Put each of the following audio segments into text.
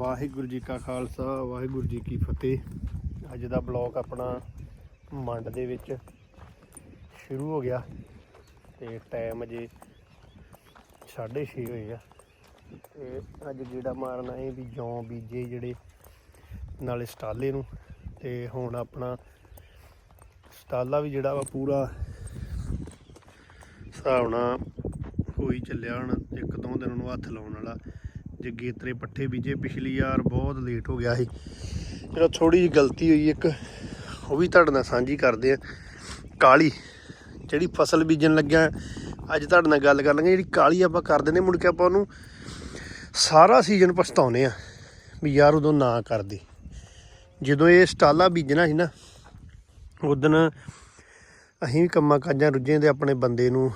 ਵਾਹਿਗੁਰੂ ਜੀ ਕਾ ਖਾਲਸਾ, ਵਾਹਿਗੁਰੂ ਜੀ ਕੀ ਫਤਿਹ। ਅੱਜ ਦਾ ਬਲੌਗ ਆਪਣਾ ਮੰਡ ਦੇ ਵਿੱਚ ਸ਼ੁਰੂ ਹੋ ਗਿਆ ਤੇ ਟਾਈਮ ਅਜੇ 6:30 ਹੋਏ ਆ। ਤੇ ਅੱਜ ਜਿਹੜਾ ਮਾਰਨਾ ਇਹ ਵੀ ਜੌਂ ਬੀਜੇ ਜਿਹੜੇ ਨਾਲੇ ਸਟਾਲੇ ਨੂੰ। ਤੇ ਹੁਣ ਆਪਣਾ ਸਟਾਲਾ ਵੀ ਜਿਹੜਾ ਵਾ ਪੂਰਾ ਹਿਸਾਬ ਨਾਲ ਹੋਈ ਚੱਲਿਆ ਹੁਣ। ਇੱਕ ਦੋ ਦਿਨ ਨੂੰ ਹੱਥ ਲਾਉਣ ਵਾਲਾ। ਜੇ ਗੇਤਰੇ ਪੱਠੇ ਬੀਜੇ, ਪਿਛਲੀ ਯਾਰ ਬਹੁਤ ਲੇਟ ਹੋ ਗਿਆ ਸੀ। ਚਲੋ ਥੋੜੀ ਜਿਹੀ ਗਲਤੀ ਹੋਈ ਇੱਕ, ਉਹ ਵੀ ਤੁਹਾਡੇ ਨਾਲ ਸਾਂਝੀ ਕਰਦੇ ਆ ਕਾਲੀ, ਜਿਹੜੀ ਫਸਲ ਬੀਜਣ ਲੱਗਿਆ, ਅੱਜ ਤੁਹਾਡੇ ਨਾਲ ਗੱਲ ਕਰ ਲਾਂਗੇ। ਜਿਹੜੀ ਕਾਲੀ ਆਪਾਂ ਕਰਦੇ ਨੇ ਮੁੜ ਕੇ ਆਪਾਂ ਉਹਨੂੰ ਸਾਰਾ ਸੀਜ਼ਨ ਪਛਤਾਉਨੇ ਆ ਵੀ ਯਾਰ ਉਦੋਂ ਨਾ ਕਰਦੇ। ਜਦੋਂ ਇਹ ਸਟਾਲਾ ਬੀਜਣਾ ਸੀ ਨਾ, ਉਦੋਂ ਅਸੀਂ ਵੀ ਕੰਮਾਂ ਕਾਜਾਂ ਰੁੱਝੇ ਦੇ ਆਪਣੇ ਬੰਦੇ ਨੂੰ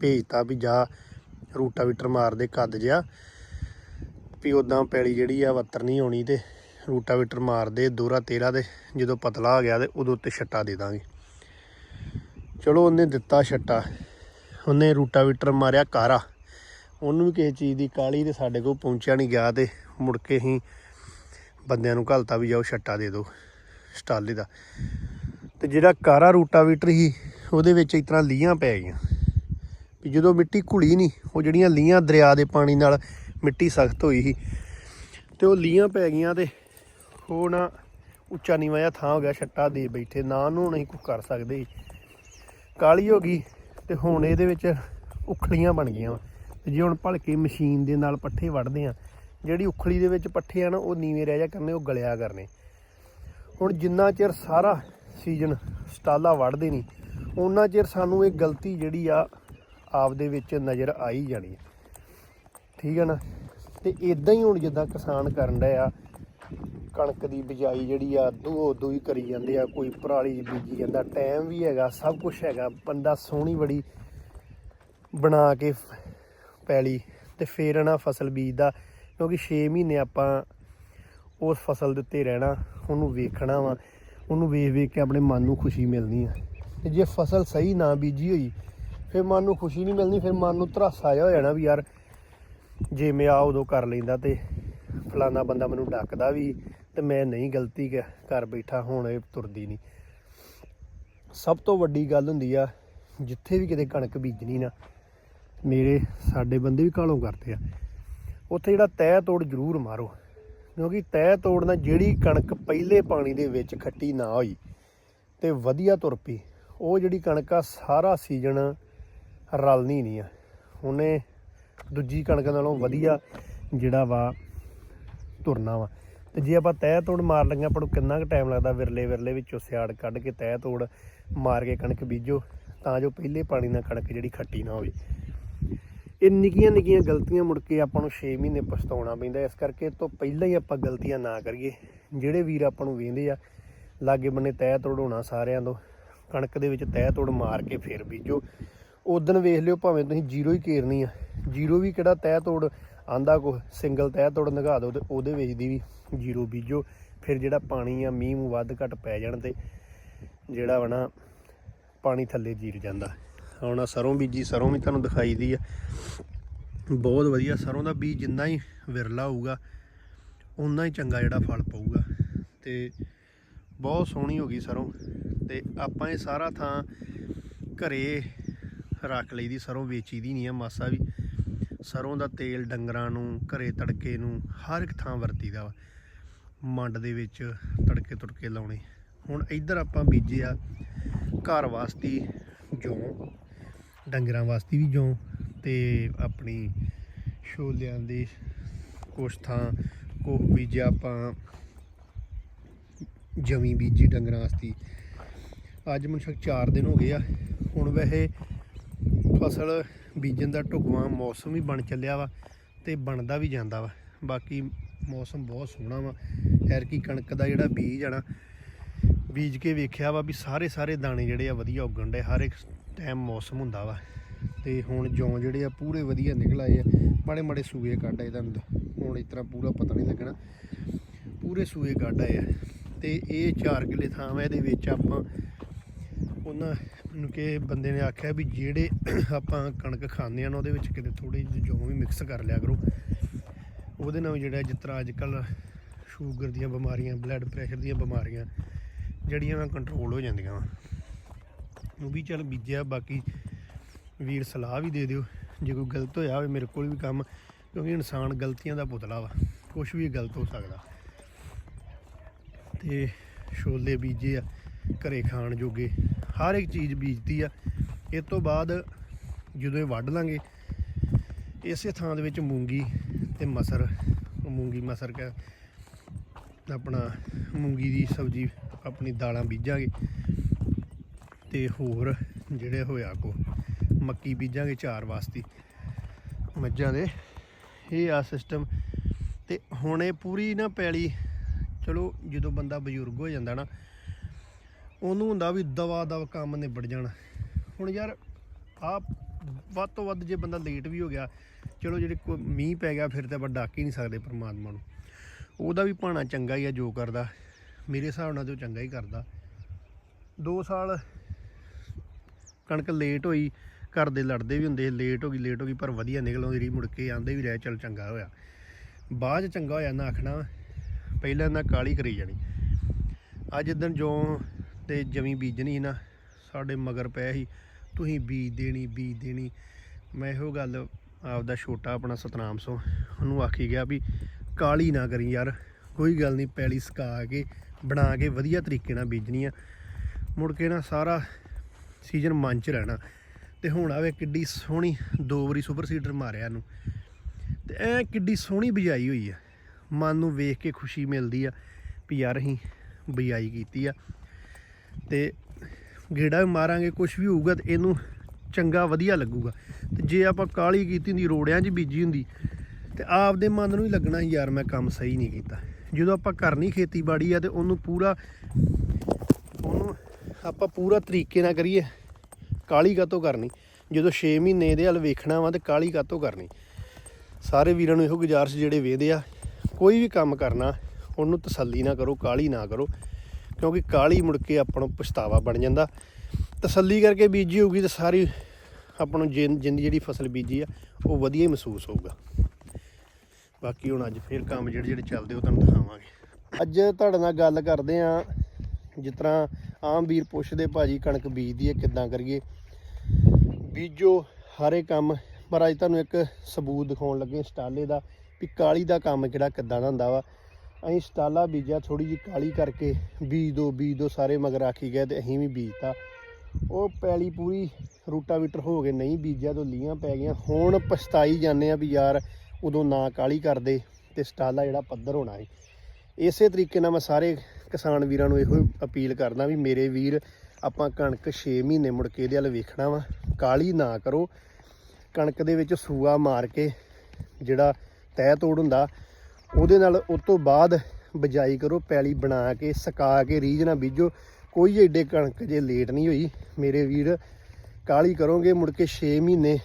ਭੇਜਤਾ ਵੀ ਜਾ, ਰੂਟਾਵੀਟਰ ਮਾਰ ਦੇ ਕੱਦ ਜਿਆ ਵੀ ਉਦਾਂ ਪੈਲੀ ਜਿਹੜੀ ਆ ਵੱਤਰ ਨਹੀਂ ਹੋਣੀ ਤੇ ਰੂਟਾਵੀਟਰ ਮਾਰਦੇ ਦੋਰਾ ਤੇਰਾ ਤੇ ਜਦੋਂ ਪਤਲਾ ਆ ਗਿਆ ਤੇ ਉਦੋਂ ਉੱਤੇ ਛੱਟਾ ਦੇ ਦਾਂਗੇ। ਚਲੋ ਉਹਨੇ ਦਿੱਤਾ ਛੱਟਾ। ਉਹਨੇ ਰੂਟਾਵੀਟਰ ਮਾਰਿਆ ਕਾਰਾ। ਉਹਨੂੰ ਵੀ ਕਿਸੇ ਚੀਜ਼ ਦੀ ਕਾਲੀ ਤੇ ਸਾਡੇ ਕੋਲ ਪਹੁੰਚਿਆ ਨਹੀਂ ਗਿਆ ਤੇ ਮੁੜ ਕੇ ਹੀ ਬੰਦਿਆਂ ਨੂੰ ਘਲਤਾ ਵੀ ਜਾਓ, ਛੱਟਾ ਦੇ ਦਿਓ, ਸਟਾਲੇ ਦਾ ਤੇ ਜਿਹੜਾ ਕਾਰਾ ਰੂਟਾਵੀਟਰ ਸੀ, ਉਹਦੇ ਵਿੱਚ ਇਸ ਤਰ੍ਹਾਂ ਲੀਆਂ ਪੈ ਗਈਆਂ। ਵੀ ਜਦੋਂ ਮਿੱਟੀ ਘੁਲੀ ਨਹੀਂ, ਉਹ ਜਿਹੜੀਆਂ ਲੀਆਂ ਦਰਿਆ ਦੇ ਪਾਣੀ ਨਾਲ ਮਿੱਟੀ ਸਖਤ ਹੋਈ ਸੀ ਤੇ ਉਹ ਲੀਆਂ ਪੈ ਗਈਆਂ ਤੇ ਉਹ ਨਾ ਉੱਚਾ ਨੀਵਾਂ ਜਿਹਾ ਥਾਂ ਹੋ ਗਿਆ ਛੱਟਾ ਦੇ ਬੈਠੇ, ਨਾ ਉਹਨੂੰ ਨਹੀਂ ਕੁਝ ਕਰ ਸਕਦੇ ਸੀ। ਕਾਲੀ ਹੋ ਗਈ ਤੇ ਹੁਣ ਇਹਦੇ ਵਿੱਚ ਉਖਲੀਆਂ ਬਣ ਗਈਆਂ ਵਾਂ। ਤੇ ਜੇ ਹੁਣ ਭਲਕੇ ਮਸ਼ੀਨ ਦੇ ਨਾਲ ਪੱਠੇ ਵੱਢਦੇ ਆ ਜਿਹੜੀ ਉਖਲੀ ਦੇ ਵਿੱਚ ਪੱਠੇ ਆ ਨਾ, ਉਹ ਨੀਵੇਂ ਰਹਿ ਜਾ ਕਰਨੇ, ਉਹ ਗਲਿਆ ਕਰਨੇ ਹੁਣ ਜਿੰਨਾ ਚਿਰ ਸਾਰਾ ਸੀਜ਼ਨ ਸਟਾਲਾ ਵੱਢਦੇ ਨਹੀਂ ਉਹਨਾਂ ਚਿਰ ਸਾਨੂੰ ਇਹ ਗਲਤੀ ਜਿਹੜੀ ਆ ਆਪ ਦੇ ਵਿੱਚ ਨਜ਼ਰ ਆਈ ਜਾਣੀ ਹੈ ਠੀਕ ਹੈ ਨਾ? ਤੇ ਇਦਾਂ ਹੀ ਹੁਣ ਜਿੱਦਾਂ ਕਿਸਾਨ ਕਰਨ ਡਏ ਆ, ਕਣਕ ਦੀ ਬਿਜਾਈ ਜਿਹੜੀ ਆ ਦੋ ਦੋ ਹੀ ਕਰੀ ਜਾਂਦੇ ਆ, ਕੋਈ ਪਰਾਲੀ ਬੀਜੀ ਜਾਂਦਾ, ਟਾਈਮ ਵੀ ਹੈਗਾ, ਸਭ ਕੁਝ ਹੈਗਾ, ਬੰਦਾ ਸੋਹਣੀ ਬੜੀ ਬਣਾ ਕੇ ਫ- ਪੈਲੀ ਤੇ ਫੇਰ ਨਾ ਫਸਲ ਬੀਜਦਾ, ਕਿਉਂਕਿ 6 ਮਹੀਨੇ ਆਪਾਂ ਉਸ ਫਸਲ ਦੇ ਉੱਤੇ ਰਹਿਣਾ, ਉਹਨੂੰ ਵੇਖਣਾ ਵਾ, ਉਹਨੂੰ ਵੇਖ ਵੇਖ ਕੇ ਆਪਣੇ ਮਨ ਨੂੰ ਖੁਸ਼ੀ ਮਿਲਣੀ ਆ। ਤੇ ਜੇ ਫਸਲ ਸਹੀ ਨਾ ਬੀਜੀ ਹੋਈ, ਫਿਰ ਮਨ ਨੂੰ ਖੁਸ਼ੀ ਨਹੀਂ ਮਿਲਣੀ, ਫਿਰ ਮਨ ਨੂੰ ਧਰਾਸਾ ਜਿਹਾ ਹੋ ਜਾਣਾ ਵੀ ਯਾਰ ਜੇ ਮੈਂ ਆ ਉਦੋਂ ਕਰ ਲੈਂਦਾ ਤੇ ਫਲਾਣਾ ਬੰਦਾ ਮੈਨੂੰ ਡੱਕਦਾ ਵੀ ਤੇ ਮੈਂ ਨਹੀਂ ਗਲਤੀ ਕ- ਕਰ ਬੈਠਾ, ਹੁਣ ਇਹ ਤੁਰਦੀ ਨਹੀਂ। ਸਭ ਤੋਂ ਵੱਡੀ ਗੱਲ ਹੁੰਦੀ ਆ, ਜਿੱਥੇ ਵੀ ਕਿਤੇ ਕਣਕ ਬੀਜਣੀ ਨਾ, ਮੇਰੇ ਸਾਡੇ ਬੰਦੇ ਵੀ ਕਾਲੋਂ ਕਰਦੇ ਆ। ਉੱਥੇ ਜਿਹੜਾ ਤਹਿ ਤੋੜ ਜ਼ਰੂਰ ਮਾਰੋ, ਕਿਉਂਕਿ ਤਹਿ ਤੋੜਨਾ ਜਿਹੜੀ ਕਣਕ ਪਹਿਲੇ ਪਾਣੀ ਦੇ ਵਿੱਚ ਖੱਟੀ ਨਾ ਹੋਈ ਤੇ ਵਧੀਆ ਤੁਰ ਪਈ, ਉਹ ਜਿਹੜੀ ਕਣਕ ਆ, ਸਾਰਾ ਸੀਜ਼ਨ ਰਲਣੀ ਨਹੀਂ ਆ। ਉਹਨੇ ਦੂਜੀ ਕਣਕ ਨਾਲੋਂ ਵਧੀਆ ਜਿਹੜਾ ਵਾ ਤੁਰਨਾ ਵਾ। ਤੇ ਜੇ ਆਪਾਂ ਤਹਿ ਤੋੜ ਮਾਰ ਲਈਆਂ, ਆਪਾਂ ਨੂੰ ਕਿੰਨਾ ਕੁ ਟਾਈਮ ਲੱਗਦਾ ਵਿਰਲੇ ਵਿਰਲੇ ਵਿੱਚੋਂ ਸਿਆੜ ਕੱਢ ਕੇ ਤਹਿ ਤੋੜ ਮਾਰ ਕੇ ਕਣਕ ਬੀਜੋ, ਤਾਂ ਜੋ ਪਹਿਲੇ ਪਾਣੀ ਨਾਲ ਕਣਕ ਜਿਹੜੀ ਖੱਟੀ ਨਾ ਹੋਵੇ। ਇਹ ਨਿੱਕੀਆਂ ਨਿੱਕੀਆਂ ਗਲਤੀਆਂ ਮੁੜ ਕੇ ਆਪਾਂ ਨੂੰ 6 ਮਹੀਨੇ ਪਛਤਾਉਣਾ ਪੈਂਦਾ। ਇਸ ਕਰਕੇ ਤੋਂ ਪਹਿਲਾਂ ਹੀ ਆਪਾਂ ਗਲਤੀਆਂ ਨਾ ਕਰੀਏ। ਜਿਹੜੇ ਵੀਰ ਆਪਾਂ ਨੂੰ ਵੇਂਦੇ ਆ, ਲਾਗੇ ਬੰਨੇ ਤਹਿ ਤੋੜਾਉਣਾ ਸਾਰਿਆਂ ਤੋਂ, ਕਣਕ ਦੇ ਵਿੱਚ ਤਹਿ ਤੋੜ ਮਾਰ ਕੇ ਫੇਰ ਬੀਜੋ। ਉਦੋਂ ਵੇਖ ਲਿਓ ਭਾਵੇਂ ਤੁਸੀਂ ਜ਼ੀਰੋ ਹੀ ਕੇਰਨੀ ਆ। ਜ਼ੀਰੋ ਵੀ ਕਿਹੜਾ ਤਹਿ ਤੋੜ ਆਂਦਾ ਕੋ ਸਿੰਗਲ ਤਹਿ ਤੋੜ ਨਗਾ ਦਿਓ ਤੇ ਉਹਦੇ ਵਿੱਚ ਦੀ ਵੀ ਜ਼ੀਰੋ ਬੀਜੋ। ਫਿਰ ਜਿਹੜਾ ਪਾਣੀ ਆ, ਮੀਂਹ ਮੂੰਹ ਵੱਧ ਘਟ ਪੈ ਜਾਣ ਤੇ ਜਿਹੜਾ ਵਾ ਨਾ ਪਾਣੀ ਥੱਲੇ ਜੀਰ ਜਾਂਦਾ। ਹੁਣ ਆਹ ਸਰੋਂ ਬੀਜੀ, ਸਰੋਂ ਵੀ ਤੁਹਾਨੂੰ ਦਿਖਾਈ ਦੀ ਆ। ਬਹੁਤ ਵਧੀਆ ਸਰੋਂ ਦਾ ਬੀਜ ਜਿੰਨਾ ਹੀ ਵਿਰਲਾ ਹੋਊਗਾ ਉਨਾ ਹੀ ਚੰਗਾ ਜਿਹੜਾ ਫਲ ਪਊਗਾ। ਤੇ ਬਹੁਤ ਸੋਹਣੀ ਹੋ ਗਈ ਸਰੋਂ। ਤੇ ਆਪਾਂ ਇਹ ਸਾਰਾ ਥਾਂ ਘਰੇ ਰੱਖ ਲਈ ਦੀ, ਸਰੋਂ ਵੇਚੀ ਦੀ ਨਹੀਂ ਆ ਮਾਸਾ ਵੀ। ਸਰੋਂ ਦਾ ਤੇਲ ਡੰਗਰਾਂ ਨੂੰ, ਘਰੇ ਤੜਕੇ ਨੂੰ, ਹਰ ਇੱਕ ਥਾਂ ਵਰਤੀਦਾ ਵਾ। ਮੰਡ ਦੇ ਵਿੱਚ ਤੜਕੇ ਤੁੜਕੇ ਲਾਉਣੇ। ਹੁਣ ਇੱਧਰ ਆਪਾਂ ਬੀਜੇ ਆ ਘਰ ਵਾਸਤੇ ਜੌਂ, ਡੰਗਰਾਂ ਵਾਸਤੇ ਵੀ ਜੌਂ ਤੇ ਆਪਣੀ ਛੋਲਿਆਂ ਦੇ ਕੁਛ ਥਾਂ ਕੋਹ ਬੀਜਿਆ ਆਪਾਂ ਜਮੀ ਬੀਜੀ ਡੰਗਰਾਂ ਵਾਸਤੇ। ਅੱਜ ਮੈਨੂੰ ਸ਼ੱਕ 4 ਦਿਨ ਹੋ ਗਏ ਆ। ਹੁਣ ਵੈਸੇ ਫਸਲ ਬੀਜਣ ਦਾ ਢੁਕਵਾਂ ਮੌਸਮ ਵੀ ਬਣ ਚੱਲਿਆ ਵਾ ਤੇ ਬਣਦਾ ਵੀ ਜਾਂਦਾ ਵਾ। ਬਾਕੀ ਮੌਸਮ ਬਹੁਤ ਸੋਹਣਾ ਵਾ। ਐਰਕੀ ਕਣਕ ਦਾ ਜਿਹੜਾ ਬੀਜ ਆਣਾ ਬੀਜ ਕੇ ਵੇਖਿਆ ਵਾ ਵੀ ਸਾਰੇ ਸਾਰੇ ਦਾਣੇ ਜਿਹੜੇ ਆ ਵਧੀਆ ਉੱਗਣ ਦੇ ਹਰ ਇੱਕ ਟਾਈਮ ਮੌਸਮ ਹੁੰਦਾ ਵਾ। ਤੇ ਹੁਣ ਜੌਂ ਜਿਹੜੇ ਆ ਪੂਰੇ ਵਧੀਆ ਨਿਕਲ ਆਏ ਆ ਮਾੜੇ ਮਾੜੇ ਸੂਏ ਕੱਢ ਆਏ ਤੁਹਾਨੂੰ ਹੁਣ ਇਸ ਤਰ੍ਹਾਂ ਪੂਰਾ ਪਤਾ ਨਹੀਂ ਲੱਗਣਾ। ਪੂਰੇ ਸੂਏ ਕੱਢ ਆਏ ਆ। ਤੇ ਇਹ 4 ਕਿੱਲੇ ਥਾਂ ਵਾ, ਇਹਦੇ ਵਿੱਚ ਆਪਾਂ ਉਹਨਾਂ ਨੂੰ ਕਿ ਬੰਦੇ ਨੇ ਆਖਿਆ ਵੀ ਜਿਹੜੇ ਆਪਾਂ ਕਣਕ ਖਾਂਦੇ ਆ ਨਾ, ਉਹਦੇ ਵਿੱਚ ਕਿਤੇ ਥੋੜੀ ਜਿਹੀ ਜੌਂ ਵੀ ਮਿਕਸ ਕਰ ਲਿਆ ਕਰੋ। ਉਹਦੇ ਨਾਲ ਜਿਹੜਾ ਜਿਸ ਤਰ੍ਹਾਂ ਅੱਜ ਕੱਲ ਸ਼ੂਗਰ ਦੀਆਂ ਬਿਮਾਰੀਆਂ ਬਲੱਡ ਪ੍ਰੈਸ਼ਰ ਦੀਆਂ ਬਿਮਾਰੀਆਂ ਜਿਹੜੀਆਂ ਵਾ ਕੰਟਰੋਲ ਹੋ ਜਾਂਦੀਆਂ ਵਾ। ਉਹ ਵੀ ਚੱਲ ਬੀਜਿਆ, ਬਾਕੀ ਵੀਰ ਸਲਾਹ ਵੀ ਦੇ ਦਿਓ। ਜੇ ਕੋਈ ਗਲਤ ਹੋਇਆ ਹੋਵੇ, ਮੇਰੇ ਕੋਲ ਵੀ ਕੰਮ, ਕਿਉਂਕਿ ਇਨਸਾਨ ਗਲਤੀਆਂ ਦਾ ਪੁਤਲਾ ਵਾ। ਕੁਝ ਵੀ ਗਲਤ ਹੋ ਸਕਦਾ। ਤੇ ਛੋਲੇ ਬੀਜੇ ਆ। ਘਰੇ ਖਾਣ ਜੋਗੇ। ਹਰ ਇੱਕ ਚੀਜ਼ ਬੀਜਦੀ ਆ। ਇਸ ਤੋਂ ਬਾਅਦ ਜਦੋਂ ਇਹ ਵੱਢ ਲਾਂਗੇ, ਇਸੇ ਥਾਂ ਦੇ ਵਿੱਚ ਮੂੰਗੀ ਤੇ ਮਸਰ, ਮੂੰਗੀ ਮਸਰ ਕਾ ਆਪਣਾ ਮੂੰਗੀ ਦੀ ਸਬਜ਼ੀ ਆਪਣੀ ਦਾਲਾਂ ਬੀਜਾਂਗੇ ਤੇ ਹੋਰ ਜਿਹੜੇ ਹੋਇਆ ਕੋ ਮੱਕੀ ਬੀਜਾਂਗੇ ਚਾਰ ਵਾਸਤੇ ਮੱਝਾਂ ਦੇ। ਇਹ ਆ ਸਿਸਟਮ ਤੇ ਹੁਣ ਇਹ ਪੂਰੀ ਨਾ ਪੈਲੀ, ਚਲੋ ਜਦੋਂ ਬੰਦਾ ਬਜ਼ੁਰਗ ਹੋ ਜਾਂਦਾ ਨਾ ਉਹਨੂੰ ਹੁੰਦਾ ਵੀ ਦਵਾ ਦਵ ਕੰਮ ਨਿਬੜ ਜਾਣਾ। ਹੁਣ ਯਾਰ ਆ ਵੱਧ ਤੋਂ ਵੱਧ ਜੇ ਬੰਦਾ ਲੇਟ ਵੀ ਹੋ ਗਿਆ, ਚਲੋ ਜਿਹੜੇ ਕੋਈ ਮੀਂਹ ਪੈ ਗਿਆ ਫਿਰ ਤਾਂ ਆਪਾਂ ਡੱਕ ਹੀ ਨਹੀਂ ਸਕਦੇ ਪਰਮਾਤਮਾ ਨੂੰ। ਉਹਦਾ ਵੀ ਭਾਣਾ ਚੰਗਾ ਹੀ ਆ ਜੋ ਕਰਦਾ, ਮੇਰੇ ਹਿਸਾਬ ਨਾਲ ਤੇ ਉਹ ਚੰਗਾ ਹੀ ਕਰਦਾ। 2 ਸਾਲ ਕਣਕ ਲੇਟ ਹੋਈ, ਘਰ ਦੇ ਲੜਦੇ ਵੀ ਹੁੰਦੇ ਲੇਟ ਹੋ ਗਈ ਲੇਟ ਹੋ ਗਈ, ਪਰ ਵਧੀਆ ਨਿਕਲ ਆਉਂਦੀ ਰਹੀ, ਮੁੜ ਕੇ ਆਂਦੇ ਵੀ ਰਹਿ, ਚੱਲ ਚੰਗਾ ਹੋਇਆ। ਬਾਅਦ 'ਚ ਚੰਗਾ ਹੋਇਆ ਨਾ ਆਖਣਾ, ਪਹਿਲਾਂ ਨਾ ਕਾਲੀ ਕਰੀ ਜਾਣੀ। ਅੱਜ ਦਿਨ ਜੋ ਤੇ ਜਮੀ ਬੀਜਣੀ ਨਾ, ਸਾਡੇ ਮਗਰ ਪਏ ਸੀ। ਤੁਸੀਂ ਬੀਜ ਦੇਣੀ ਬੀਜ ਦੇਣੀ। ਮੈਂ ਇਹੋ ਗੱਲ ਆਪਦਾ ਛੋਟਾ ਆਪਣਾ ਸਤਨਾਮ ਸੋ ਉਹਨੂੰ ਆਖੀ ਗਿਆ ਵੀ ਕਾਲੀ ਨਾ ਕਰੀ ਯਾਰ, ਕੋਈ ਗੱਲ ਨਹੀਂ ਪੈਲੀ ਸਕਾ ਕੇ, ਬਣਾ ਕੇ ਵਧੀਆ ਤਰੀਕੇ ਨਾਲ ਬੀਜਣੀ ਆ। ਮੁੜ ਕੇ ਨਾ ਸਾਰਾ ਸੀਜ਼ਨ ਮਨ ਚ ਰਹਿਣਾ। ਤੇ ਹੁਣ ਆਵੇ ਕਿੱਡੀ ਸੋਹਣੀ ਦੋ ਵਾਰੀ ਸੁਪਰ ਸੀਡਰ ਮਾਰਿਆ ਇਹਨੂੰ। ਤੇ ਐ ਕਿੱਡੀ ਸੋਹਣੀ ਬਿਜਾਈ ਹੋਈ ਆ। ਮਨ ਨੂੰ ਵੇਖ ਕੇ ਖੁਸ਼ੀ ਮਿਲਦੀ ਆ ਵੀ ਯਾਰ ਅਸੀਂ ਬਿਜਾਈ ਕੀਤੀ ਆ। ਤੇ ਗੇੜਾ ਵੀ ਮਾਰਾਂਗੇ ਕੁਝ ਵੀ ਹੋਊਗਾ ਤੇ ਇਹਨੂੰ ਚੰਗਾ ਵਧੀਆ ਲੱਗੂਗਾ। ਤੇ ਜੇ ਆਪਾਂ ਕਾਲੀ ਕੀਤੀ ਹੁੰਦੀ, ਰੋੜਿਆਂ 'ਚ ਬੀਜੀ ਹੁੰਦੀ, ਤੇ ਆਪਦੇ ਮਨ ਨੂੰ ਹੀ ਲੱਗਣਾ ਯਾਰ ਮੈਂ ਕੰਮ ਸਹੀ ਨਹੀਂ ਕੀਤਾ। ਜਦੋਂ ਆਪਾਂ ਕਰਨੀ ਖੇਤੀਬਾੜੀ ਆ ਤੇ ਉਹਨੂੰ ਪੂਰਾ, ਉਹਨੂੰ ਆਪਾਂ ਪੂਰਾ ਤਰੀਕੇ ਨਾਲ ਕਰੀਏ ਕਾਲੀ ਕਾਤੋਂ ਕਰਨੀ? ਜਦੋਂ 6 ਮਹੀਨੇ ਇਹਦੇ ਵੱਲ ਵੇਖਣਾ ਵਾ ਤੇ ਕਾਲੀ ਕਾਤੋਂ ਕਰਨੀ? ਸਾਰੇ ਵੀਰਾਂ ਨੂੰ ਇਹੋ ਗੁਜ਼ਾਰਿਸ਼ ਜਿਹੜੇ ਵੇਖਦੇ ਆ, ਕੋਈ ਵੀ ਕੰਮ ਕਰਨਾ, ਉਹਨੂੰ ਤਸੱਲੀ ਨਾ ਕਰੋ ਕਾਲੀ ਨਾ ਕਰੋ। ਕਿਉਂਕਿ ਕਾਲੀ ਮੁੜ ਕੇ ਆਪਾਂ ਨੂੰ ਪਛਤਾਵਾ ਬਣ ਜਾਂਦਾ। ਤਸੱਲੀ ਕਰਕੇ ਬੀਜੀ ਹੋਊਗੀ ਤਾਂ ਸਾਰੀ ਆਪਾਂ ਨੂੰ ਜਿੰਦੀ ਜਿਹੜੀ ਫਸਲ ਬੀਜੀ ਆ, ਉਹ ਵਧੀਆ ਹੀ ਮਹਿਸੂਸ ਹੋਊਗਾ। ਬਾਕੀ ਹੁਣ ਅੱਜ ਫੇਰ ਕੰਮ ਜਿਹੜੇ ਜਿਹੜੇ ਚੱਲਦੇ ਉਹ ਤੁਹਾਨੂੰ ਦਿਖਾਵਾਂਗੇ। ਅੱਜ ਤੁਹਾਡੇ ਨਾਲ ਗੱਲ ਕਰਦੇ ਆ, ਜਿਸ ਤਰ੍ਹਾਂ ਆਮ ਵੀਰ ਪੁੱਛਦੇ, ਭਾਜੀ ਕਣਕ ਬੀਜਦੀ ਹੈ, ਕਿੱਦਾਂ ਕਰੀਏ? ਬੀਜੋ ਹਾਰੇ ਕੰਮ, ਪਰ ਅੱਜ ਤੁਹਾਨੂੰ ਇੱਕ ਸਬੂਤ ਦਿਖਾਉਣ ਲੱਗੇ ਸਟਾਲੇ ਦਾ, ਵੀ ਕਾਲੀ ਦਾ ਕੰਮ ਕਿਹੜਾ, ਕਿੱਦਾਂ ਦਾ ਹੁੰਦਾ ਵਾ। ਅਸੀਂ ਸਟਾਲਾ ਬੀਜਿਆ ਥੋੜੀ ਜਿਹੀ ਕਾਲੀ ਕਰਕੇ ਬੀਜ ਦੋ ਬੀਜ ਦੋ, ਸਾਰੇ ਮਗਰ ਆਖੀ ਗਏ ਤੇ ਅਸੀਂ ਵੀ ਬੀਜਤਾ। ਉਹ ਪੈਲੀ ਪੂਰੀ ਰੂਟਾਵੀਟਰ ਹੋ ਗਏ ਨਹੀਂ ਬੀਜਿਆ ਤੋਂ ਲੀਆਂ ਪੈ ਗਈਆਂ। ਹੁਣ ਪਛਤਾਈ ਜਾਂਦੇ ਆ ਵੀ ਯਾਰ ਉਦੋਂ ਨਾ ਕਾਲੀ ਕਰਦੇ ਤੇ ਸਟਾਲਾ ਜਿਹੜਾ ਪੱਧਰ ਹੋਣਾ ਸੀ। ਇਸੇ ਤਰੀਕੇ ਨਾਲ ਮੈਂ ਸਾਰੇ ਕਿਸਾਨ ਵੀਰਾਂ ਨੂੰ ਇਹੋ ਅਪੀਲ ਕਰਦਾ ਵੀ ਮੇਰੇ ਵੀਰ ਆਪਾਂ ਕਣਕ 6 ਮਹੀਨੇ ਮੁੜ ਕੇ ਇਹਦੇ ਵੱਲ ਵੇਖਣਾ ਵਾ। ਕਾਲੀ ਨਾ ਕਰੋ। ਕਣਕ ਦੇ ਵਿੱਚ ਸੂਆ ਮਾਰ ਕੇ ਜਿਹੜਾ ਤਹਿ ਤੋੜ ਹੁੰਦਾ ਉਹਦੇ ਨਾਲ ਉਸ ਤੋਂ ਬਾਅਦ ਬਜਾਈ ਕਰੋ, ਪੈਲੀ ਬਣਾ ਕੇ, ਸਕਾ ਕੇ, ਰੀਝ ਨਾਲ ਬੀਜੋ। ਕੋਈ ਏਡੇ ਕਣਕ ਜੇ ਲੇਟ ਨਹੀਂ ਹੋਈ, ਮੇਰੇ ਵੀਰ ਕਾਲੀ ਕਰੋਗੇ ਮੁੜ ਕੇ 6 ਮਹੀਨੇ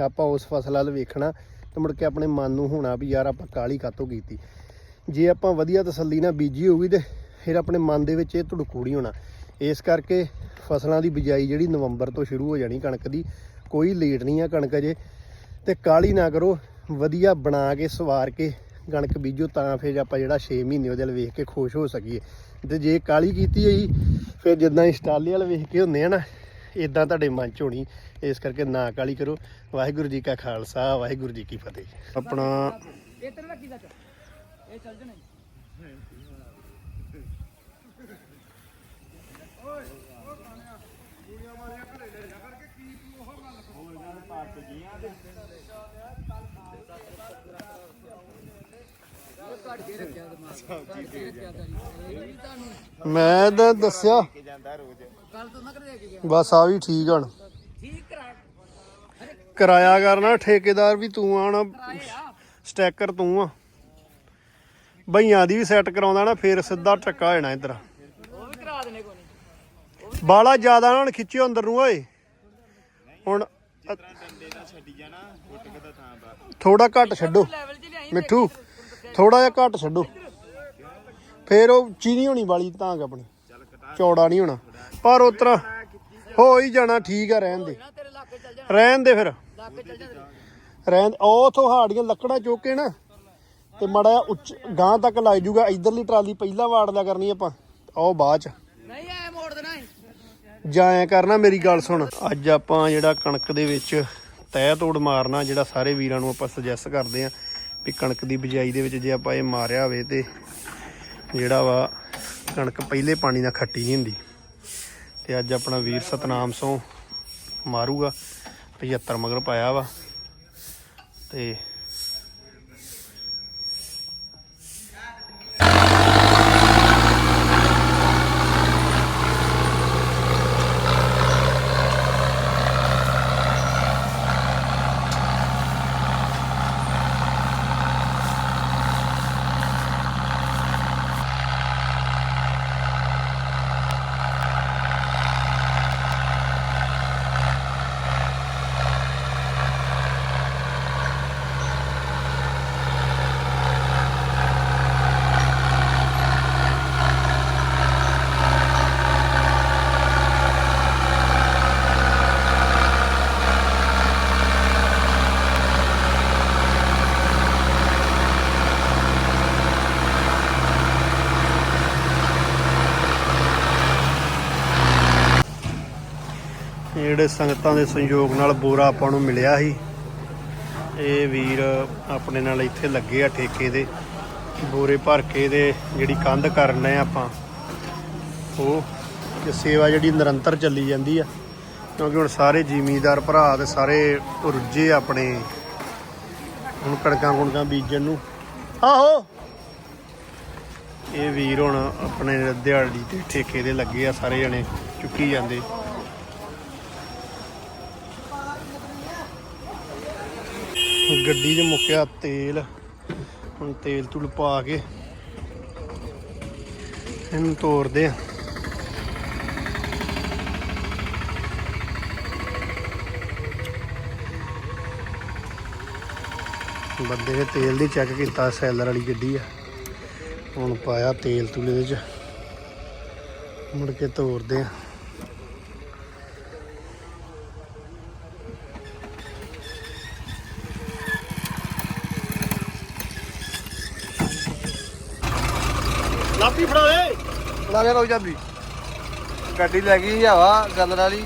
ਆਪਾਂ ਉਸ ਫਸਲ ਵੱਲ ਵੇਖਣਾ ਤੇ ਮੁੜ ਕੇ ਆਪਣੇ ਮਨ ਨੂੰ ਹੋਣਾ ਵੀ ਯਾਰ ਆਪਾਂ ਕਾਲੀ ਕਾਤੋਂ ਕੀਤੀ। ਜੇ ਆਪਾਂ ਵਧੀਆ ਤਸੱਲੀ ਨਾਲ ਬੀਜੀ ਹੋਊਗੀ ਤੇ ਫਿਰ ਆਪਣੇ ਮਨ ਦੇ ਵਿੱਚ ਇਹ ਧੜਕੂੜੀ ਹੋਣਾ। ਇਸ ਕਰਕੇ ਫਸਲਾਂ ਦੀ ਬਿਜਾਈ ਜਿਹੜੀ ਨਵੰਬਰ ਤੋਂ ਸ਼ੁਰੂ ਹੋ ਜਾਣੀ ਕਣਕ ਦੀ, ਕੋਈ ਲੇਟ ਨਹੀਂ ਆ ਕਣਕ ਅਜੇ। ਤੇ ਕਾਲੀ ਨਾ ਕਰੋ, ਵਧੀਆ ਬਣਾ ਕੇ, ਸਵਾਰ ਕੇ ਕਣਕ ਬੀਜੋ ਤਾਂ ਫਿਰ ਆਪਾਂ ਜਿਹੜਾ 6 ਮਹੀਨੇ ਉਹਦੇ ਵੱਲ ਵੇਖ ਕੇ ਖੁਸ਼ ਹੋ ਸਕੀਏ। ਤੇ ਜੇ ਕਾਲੀ ਕੀਤੀ ਹੋਈ, ਫਿਰ ਜਿੱਦਾਂ ਇੰਸਟਾਲੇ ਵਾਲ ਵੇਖ ਕੇ ਹੁੰਦੇ ਆ ਨਾ ਇਦਾਂ ਤੁਹਾਡੇ ਮਨ ਚ ਹੋਣੀ। ਇਸ ਕਰਕੇ ਨਾ ਕਾਲੀ ਕਰੋ। ਵਾਹਿਗੁਰੂ ਜੀ ਕਾ ਖਾਲਸਾ, ਵਾਹਿਗੁਰੂ ਜੀ ਕੀ ਫਤਿਹ। ਆਪਣਾ ਇਹ ਤੇਰੇ ਲੱਗੀ ਦਾ ਇਹ ਚੱਲ ਜਣੇ ਕੱਢ ਕੇ ਰੱਖਿਆ ਕੱਢ ਕੇ ਰੱਖਿਆ ਕਰੀ ਇਹ ਵੀ ਤੁਹਾਨੂੰ ਮੈਂ ਤਾਂ ਦੱਸਿਆ। ਕੱਲ ਤੋਂ ਨਾ ਕਰੇ ਗਿਆ ਬਸ ਆ ਵੀ ਠੀਕ ਹਣ। ਠੀਕ ਕਰਾ ਕਿਰਾਇਆ ਕਰਨਾ ਠੇਕੇਦਾਰ ਵੀ ਤੂੰ ਆਣਾ ਆਏ ਆ ਸਟੈਕਰ ਤੂੰ ਆ। ਬਈਆਂ ਦੀ ਵੀ ਸੈੱਟ ਕਰਾਉਂਦਾ ਨਾ ਫੇਰ ਸਿੱਧਾ ਟੱਕਾ ਹੋ ਜਾਣਾ ਇੱਧਰ। ਉਹ ਵੀ ਕਰਾ ਦੇਣੇ ਕੋਈ ਬਾਲਾ ਜ਼ਿਆਦਾ ਨਾ ਹੁਣ ਖਿੱਚਿਓ ਅੰਦਰ ਨੂੰ ਓਏ। ਹੁਣ ਥੋੜਾ ਘੱਟ ਛੱਡੋ ਲੈਵਲ 'ਚ ਲਿਆਈ ਮਿੱਠੂ। ਥੋੜਾ ਜਿਹਾ ਘੱਟ ਛੱਡੋ। ਫੇਰ ਉਹ ਚੀਨੀ ਹੋਣੀ ਵਾਲੀ ਤਾਂਗ ਆਪਣੀ। ਚੌੜਾ ਨਹੀਂ ਹੋਣਾ। ਪਰ ਉਤਰਾ ਹੋ ਹੀ ਜਾਣਾ ਠੀਕ ਆ ਰਹਿਣ ਦੇ। ਰਹਿਣ ਦੇ ਫਿਰ। ਰਹਿਣ ਉਹ ਉਥੋਂ ਹਾੜੀਆਂ ਲੱਕੜਾਂ ਚੁੱਕ ਕੇ ਨਾ ਤੇ ਮੜਾ ਉੱਚ ਗਾਂ ਤੱਕ ਲੱਗ ਜੂਗਾ। ਇਧਰਲੀ ਟਰਾਲੀ ਪਹਿਲਾਂ ਵਾੜ ਲਿਆ ਕਰਨੀ ਆਪਾਂ। ਉਹ ਬਾਅਦ ਚ। ਨਹੀਂ ਐ ਮੋੜ ਦੇਣਾ ਏ ਜਾਂ ਐਂ ਕਰਨਾ ਮੇਰੀ ਗੱਲ ਸੁਣ। ਅੱਜ ਆਪਾਂ ਜਿਹੜਾ ਕਣਕ ਦੇ ਵਿੱਚ ਤਹਿ ਤੋੜ ਮਾਰਨਾ ਜਿਹੜਾ ਸਾਰੇ ਵੀਰਾਂ ਨੂੰ ਆਪਾਂ ਸੁਜੈਸਟ ਕਰਦੇ ਆਂ ਵੀ ਕਣਕ ਦੀ ਬਿਜਾਈ ਦੇ ਵਿੱਚ ਜੇ ਆਪਾਂ ਇਹ ਮਾਰਿਆ ਹੋਵੇ ਤੇ ਜਿਹੜਾ ਵਾ ਕਣਕ ਪਹਿਲੇ ਪਾਣੀ ਨਾਲ ਖੱਟੀ ਨਹੀਂ ਹੁੰਦੀ। ਤੇ ਅੱਜ ਆਪਣਾ ਵੀਰ ਸਤਨਾਮ ਸੋਂ ਮਾਰੂਗਾ 75 ਮਗਰ ਪਾਇਆ ਵਾ। ਤੇ ਜਿਹੜੇ ਸੰਗਤਾਂ ਦੇ ਸੰਯੋਗ ਨਾਲ ਬੋਰਾ ਆਪਾਂ ਨੂੰ ਮਿਲਿਆ ਸੀ। ਇਹ ਵੀਰ ਆਪਣੇ ਨਾਲ ਇੱਥੇ ਲੱਗੇ ਆ ਠੇਕੇ ਦੇ। ਬੋਰੇ ਭਰ ਕੇ ਦੇ ਜਿਹੜੀ ਕੰਧ ਕਰਨ ਆ ਆਪਾਂ। ਉਹ ਤੇ ਸੇਵਾ ਜਿਹੜੀ ਨਿਰੰਤਰ ਚੱਲੀ ਜਾਂਦੀ ਆ। ਕਿਉਂਕਿ ਹੁਣ ਸਾਰੇ ਜ਼ਿਮੀਂਦਾਰ ਭਰਾ ਤੇ ਸਾਰੇ ਰੁੱਝੇ ਆਪਣੇ। ਹੁਣ ਕਣਕਾਂ ਕੁਣਕਾਂ ਬੀਜਣ ਨੂੰ। ਆਹੋ! ਇਹ ਵੀਰ ਹੁਣ ਆਪਣੇ ਦਿਹਾੜੀ ਤੇ ਠੇਕੇ ਦੇ ਲੱਗੇ ਆ, ਸਾਰੇ ਜਣੇ ਚੁੱਕੀ ਜਾਂਦੇ। ਗੱਡੀ 'ਚ ਮੁੱਕਿਆ ਤੇਲ। ਹੁਣ ਤੇਲ ਤੂਲ ਪਾ ਕੇ ਇਹਨੂੰ ਤੋੜਦੇ ਆ। ਬੰਦੇ ਨੇ ਤੇਲ ਦੀ ਚੈੱਕ ਕੀਤਾ ਸੈਲਰ ਵਾਲੀ ਗੱਡੀ ਆ। ਹੁਣ ਪਾਇਆ ਤੇਲ ਤੂਲ ਇਹਦੇ 'ਚ। ਮੁੜ ਕੇ ਤੋੜਦੇ ਆ। ਲਾ ਕੇ ਲਓ ਚਾਬੀ ਗੱਡੀ ਲੈ ਗਈ ਹਵਾ ਗੱਲ ਵਾਲੀ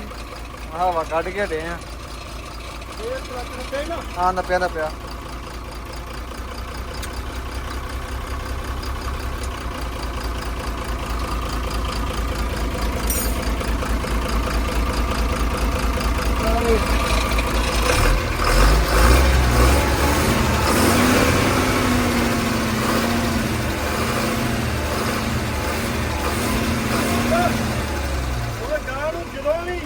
ਹਵਾ ਕੱਢ ਕੇ ਹਟੇ ਆ। ਹਾਂ, ਨੱਪਿਆ ਨੱਪਿਆ। ਉਹ ਗਾਂ ਨੂੰ ਜਦੋਂ ਵੀ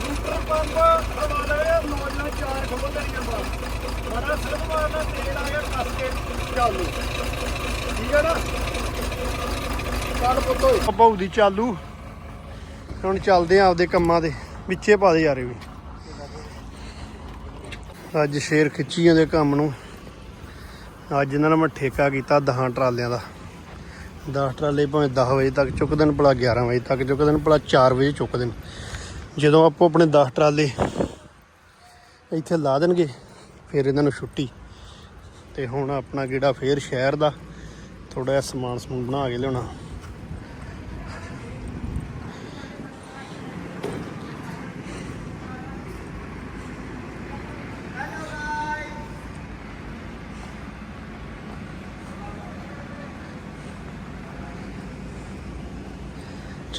ਰੂਟਰ ਪੰਪ ਹਵਾ ਲਵੇ ਨੌਜਵਾਨ ਚਾਰ ਖੰਭਾਂ ਤੇ ਜਾਂਦਾ ਬੜਾ ਸਿਰਫ ਮਾਰਨਾ ਤੇਲ ਆ ਗਿਆ ਕੱਸ ਕੇ ਚਾਲੂ ਠੀਕ ਹੈ ਨਾ ਚੱਲ ਪੁੱਤੋ ਚਾਲੂ। ਹੁਣ ਚੱਲਦੇ ਆ ਆਪਦੇ ਕੰਮਾਂ ਦੇ ਵਿੱਚੇ ਪਾ ਦੇ ਯਾਰੇ ਵੀ। ਅੱਜ ਸ਼ੇਰ ਖਿੱਚੀ ਜਾਂਦੇ ਕੰਮ ਨੂੰ। ਅੱਜ ਇਹਨਾਂ ਨੇ ਮੈਂ ਠੇਕਾ ਕੀਤਾ 10 ਟਰਾਲਿਆਂ ਦਾ। 10 ਟਰਾਲੇ ਭਾਵੇਂ 10 ਵਜੇ ਤੱਕ ਚੁੱਕ ਦੇਣ, ਭਲਾ 11 ਵਜੇ ਤੱਕ ਚੁੱਕਦੇ ਨੇ ਭਲਾ 4 ਵਜੇ ਚੁੱਕਦੇ ਨੇ ਜਦੋਂ ਆਪੋ ਆਪਣੇ 10 ਟਰਾਲੇ ਇੱਥੇ ਲਾ ਦੇਣਗੇ, ਫਿਰ ਇਹਨਾਂ ਨੂੰ ਛੁੱਟੀ। ਤੇ ਹੁਣ ਆਪਣਾ ਗੇੜਾ ਫੇਰ ਸ਼ਹਿਰ ਦਾ। ਥੋੜਾ ਜਿਹਾ ਸਮਾਨ ਸਮੂਨ ਬਣਾ ਕੇ ਲਿਆਉਣਾ।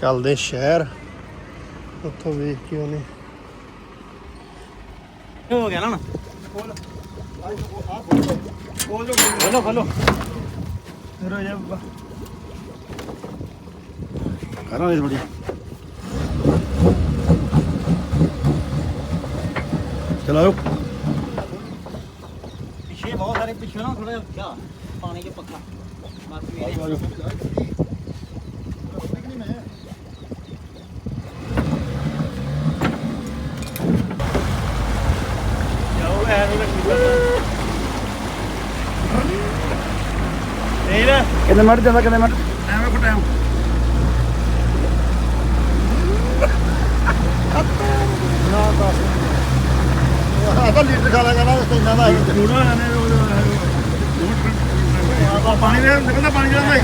ਚੱਲਦੇ ਸ਼ਹਿਰ। ਉੱਥੋਂ ਵੇਖ ਕੇ ਉਹਨੇ ਹੋ ਗਿਆ ਨਾ ਖੋਲੋ ਖੋਲੋ। ਰੋ ਜਾ ਕਰਾਂ ਇਹ ਥੋੜੀ ਚਲਾਓ ਪਿੱਛੇ ਬਹੁਤ ਸਾਰੇ ਪਿੱਛੇ ਨਾ ਥੋੜਾ ਜਿਹਾ ਪਾਣੀ ਚ ਪੱਕਾ ਬਾਕੀ ਇਹ ਜਾਓ ਐ ਨੂੰ ਇਹ ਨਾ ਕਿੰਨੇ ਮਿੰਟ ਜਾਂਦਾ ਕਿੰਨੇ ਮਿੰਟ? ਐਵੇਂ ਕੋ ਟਾਈਮ ਆਪਾਂ ਲੀਟਰ ਖਾ ਲਿਆ ਕਰਾਂ ਤੇ ਇੰਨਾ ਦਾ ਹੀ ਪੂਰਾ ਨੇ ਪਾਣੀ ਦੇ ਨਿਕਲਦਾ ਪਾਣੀ ਜਿਹੜਾ